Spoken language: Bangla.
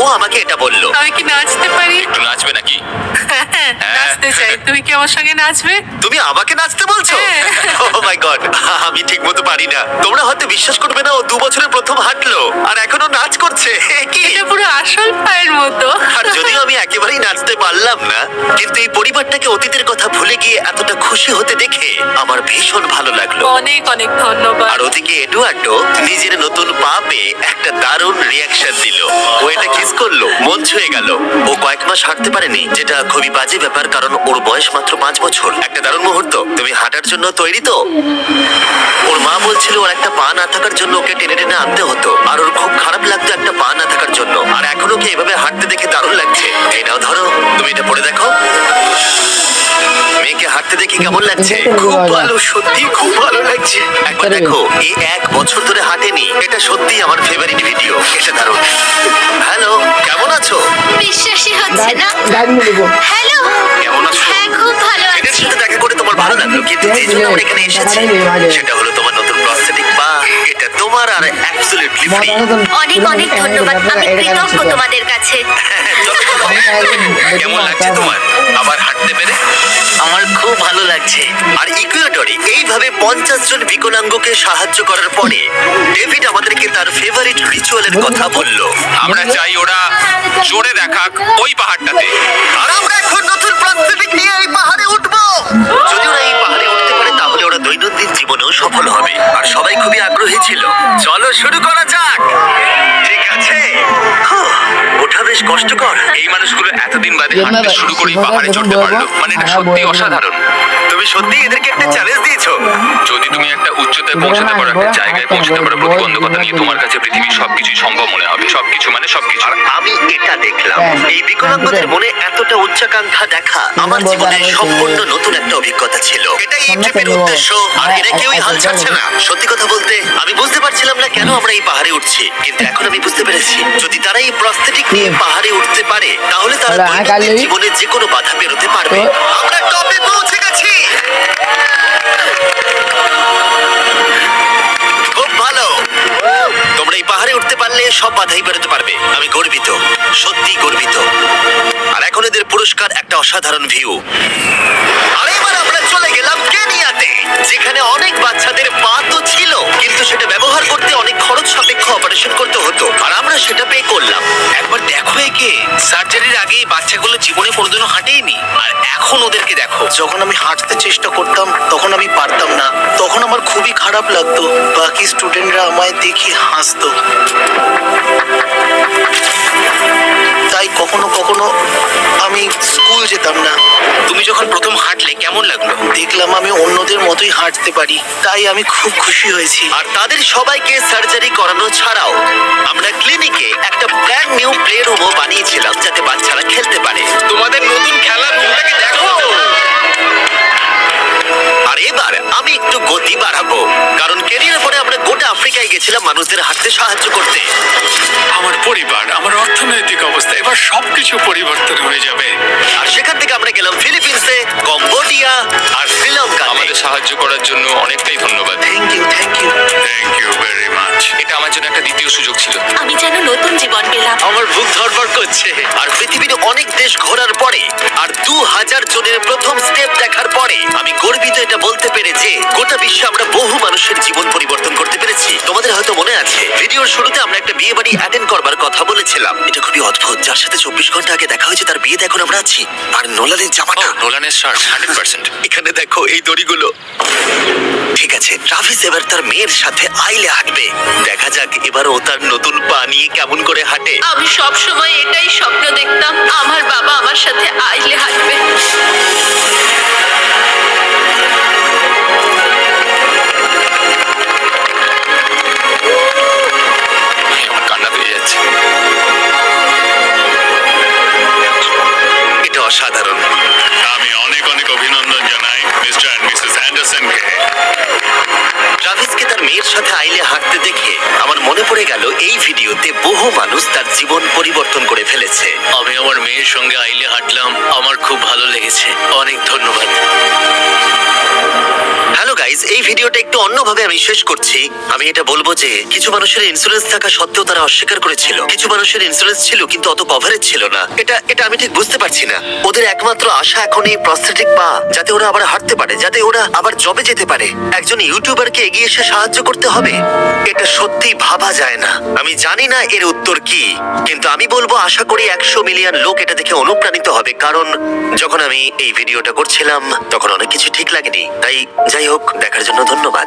ও আমাকে এটা বলল। আমি কি নাচতে পারি? একটু নাচবে নাকি? নাচতে চাই। তুমি কি আমার সঙ্গে নাচবে? তুমি আমাকে নাচতে বলছো? হ্যাঁ। ও মাই গড আমি ঠিক মতো পারি না। তোমরা হয়তো বিশ্বাস করবে না ও দু প্রথম হাঁটলো আর এখনও নাচ করছে। কি? এটা পুরো আসল পায়ের মতো। আর যদিও আমি একেবারেই নাচতে পারলাম না কিন্তু এই পরিবারটাকে অতীতের কথা ভুলে গিয়ে এতটা খুশি হতে দেখে আমার ভীষণ ভালো লাগল। অনেক অনেক ধন্যবাদ। আর ওদিকে এডুয়ার্ডো নিজের নতুন পা পেয়ে একটা দারুণ রিয়াকশন দিল। ও এটা কিস করল মন ছুঁয়ে গেল। ও কয়েক মাস হাঁটতে পারেনি যেটা খুবই বাজে ব্যাপার কারণ ওর বয়স মাত্র পাঁচ বছর। একটা দারুণ মুহূর্ত। তুমি হাঁটার জন্য তৈরি তো? ওর মা বলছিল ওর একটা পা না থাকার জন্য ওকে টেনে টেনে আনতে হতো। আর ওর খুব খারাপ লাগতো একটা পা না থাকার জন্য। আর এখন ওকে এভাবে হাঁটতে দেখে দারুণ লাগছে। এই নাও ধরো। তুমি এটা পড়ে দেখো। মেয়েকে হাঁটতে দেখে কেমন লাগছে? খুব ভালো। সত্যি খুব ভালো লাগছে। একবার দেখো এই এক বছর ধরে হাঁটেনি। এটা সত্যি আমার ফেভারিট ভিডিও এটা দারুণ। হ্যালো কেমন আছো? বিশ্বাসই হচ্ছে না। হ্যালো সাথে দেখা করে তোমার ভালো লাগল। কিন্তু যে জন্য আমরা এখানে এসেছি। সেটা হলো তোমার নতুন প্রস্থেটিক পা এটা তোমার আর অ্যাবসলিউটলি ফ্রি অনেক অনেক ধন্যবাদ। আমি কৃতজ্ঞ তোমাদের কাছে। কেমন লাগছে তোমার? আবার হাঁটতে পেরে? আমার খুব ভালো লাগছে। আর ইকুয়েডরে এইভাবে পঞ্চাশ জন বিকলাঙ্গকে সাহায্য করার পরে ডেভিড আমাদেরকে তার ফেভারিট রিচুয়ালের কথা বলল। আমরা চাই ওরা জোরে দেখাক ওই পাহাড়টাতে। কষ্টকর। এই মানুষগুলো এতদিন বাদে হাঁটতে শুরু করেই পাহাড়ে চড়তে পারল। মানে এটা সত্যি অসাধারণ। তুমি সত্যি এদেরকে একটা চ্যালেঞ্জ দিয়েছ। একটা উচ্চতায় পারো একটা জায়গায় পৌঁছাতে পারো প্রতিবন্ধকতা নিয়ে তোমার কাছে পৃথিবীর সবকিছুই সম্ভব মনে হবে সবকিছু মানে সবকিছু। আর আমি এটা দেখলাম এই বিকলাঙ্গদের মনে এতটা উচ্চাকাঙ্ক্ষা দেখা আমার জীবনে সম্পূর্ণ নতুন একটা অভিজ্ঞতা ছিল। এটাই এই ট্রিপের উদ্দেশ্য আর এরা কেউই হাল ছাড়ছে না। সত্যি কথা বলতে আমি বুঝতে পারছিলাম না কেন আমরা এই পাহাড়ে উঠছি কিন্তু এখন আমি বুঝতে পেরেছি যদি তারা এই প্রস্থেটিক নিয়ে পাহাড়ে উঠতে পারে তাহলে তারা দৈনন্দিন জীবনে যে কোনো বাধা পেরোতে পারবে। আমরা টপে পৌঁছে গেছি। পাহাড়ে সব বাধাই বেরোতে পারবে। আমি গর্বিত সত্যি গর্বিত। আর এখন এদের পুরস্কার একটা অসাধারণ ভিউ আর এবার আমরা চলে গেলাম কেনিয়াতে, যেখানে অনেক বাচ্চাদের পা তো ছিল, কিন্তু সেটা ব্যবহার করতে অনেক খরচ সাপেক্ষ অপারেশন করতে হতো। আর আমরা সেটা পে করলাম। একবার দেখো একে। সার্জারির আগে বাচ্চাগুলো জীবনে কোনোদিনও হাঁটেইনি আর এখন ওদেরকে দেখো। যখন আমি হাঁটতে চেষ্টা করতাম, তখন আমি পারতাম না। তখন আমার খুবই খারাপ লাগতো। বাকি স্টুডেন্টরা আমায় দেখে হাসতো। কখনো কখনো আমি স্কুল যেতাম না। তুমি যখন প্রথম হাঁটলে কেমন লাগল? দেখলাম আমি অন্যদের মতোই হাঁটতে পারি। তাই আমি খুব খুশি হয়েছি। আর তাদের সবাইকে সার্জারি করানো ছাড়াও আমরা ক্লিনিকে একটা ব্র্যান্ড নিউ প্লে রুমও বানিয়েছিলাম যাতে বাচ্চারা খেলতে পারে। তোমাদের নতুন গেছিলাম মানুষদের হাঁটতে সাহায্য করতে। আমার পরিবার আমার অর্থনৈতিক অবস্থা এবার সবকিছু পরিবর্তন হয়ে যাবে। আর সেখান থেকে আমরা গেলাম ফিলিপিন্সে কম্বোডিয়া আর শ্রীলঙ্কা আমাদের সাহায্য করার জন্য অনেকটাই ধন্যবাদ। থ্যাংক ইউ থ্যাংক ইউ এটা আমার জন্য একটা দ্বিতীয় সুযোগ ছিল। আমি যেন নতুন জীবন পেলাম। আমার বুক ধরপড় করছে। আর পৃথিবীর অনেক দেশ ঘোরার পরে আর দু হাজার জনের প্রথম স্টেপ দেখার পরে আমি গর্বিত এটা বলতে পেরে যে গোটা বিশ্বে আমরা বহু মানুষের জীবন পরিবর্তন করতে পেরেছি। তোমাদের হয়তো মনে আছে ভিডিওর শুরুতে আমরা একটা বিয়ে বাড়ি অ্যাটেন্ড করবার কথা বলেছিলাম। এটা খুবই অদ্ভুত যার সাথে চব্বিশ ঘণ্টা আগে দেখা হয়েছে তার বিয়েতে এখন আমরা আছি। আর নোলানের জামাটা? নোলানের শার্ট হান্ড্রেড পার্সেন্ট এখানে দেখো এই দড়িগুলো। ঠিক আছে। ট্রাভিস এবার তার মেয়ের সাথে আইলে হাঁটবে। দেখা যাক এবার ও তার নতুন পা নিয়ে কেমন করে হাঁটে। আমি সব সময় এটাই স্বপ্ন দেখতাম, আমার বাবা আমার সাথে আইলে হাঁটবে। ট্রাভিসকে তার মেয়ের সাথে আইলে হাঁটতে দেখে আমার মনে পড়ে গেল এই ভিডিওতে বহু মানুষ তার জীবন পরিবর্তন করে ফেলেছে। আমি আমার মেয়ের সঙ্গে আইলে হাঁটলাম, আমার খুব ভালো লেগেছে। অনেক ধন্যবাদ। গাইজ এই ভিডিওটা একটু অন্যভাবে আমি শেষ করছি। আমি এটা বলব যে, কিছু মানুষের ইন্স্যুরেন্স থাকা সত্ত্বেও তারা অস্বীকার করেছিল। কিছু মানুষের ইন্স্যুরেন্স ছিল, কিন্তু অত কভারেজ ছিল না। এটা এটা আমি ঠিক বুঝতে পারছি না। ওদের একমাত্র আশা এখন এই প্রস্থেটিক পা, যাতে ওরা আবার হাঁটতে পারে, যাতে ওরা আবার জবে যেতে পারে। একজন ইউটিউবারকে এগিয়ে এসে সাহায্য করতে হবে, এটা সত্যি ভাবা যায় না। আমি জানি না এর উত্তর কি, কিন্তু আমি বলব আশা করি একশো মিলিয়ন লোক এটা দেখে অনুপ্রাণিত হবে, কারণ যখন আমি এই ভিডিওটা করছিলাম, তখন অনেক কিছু ঠিক লাগেনি। তাই, যাই হোক দেখার জন্য ধন্যবাদ।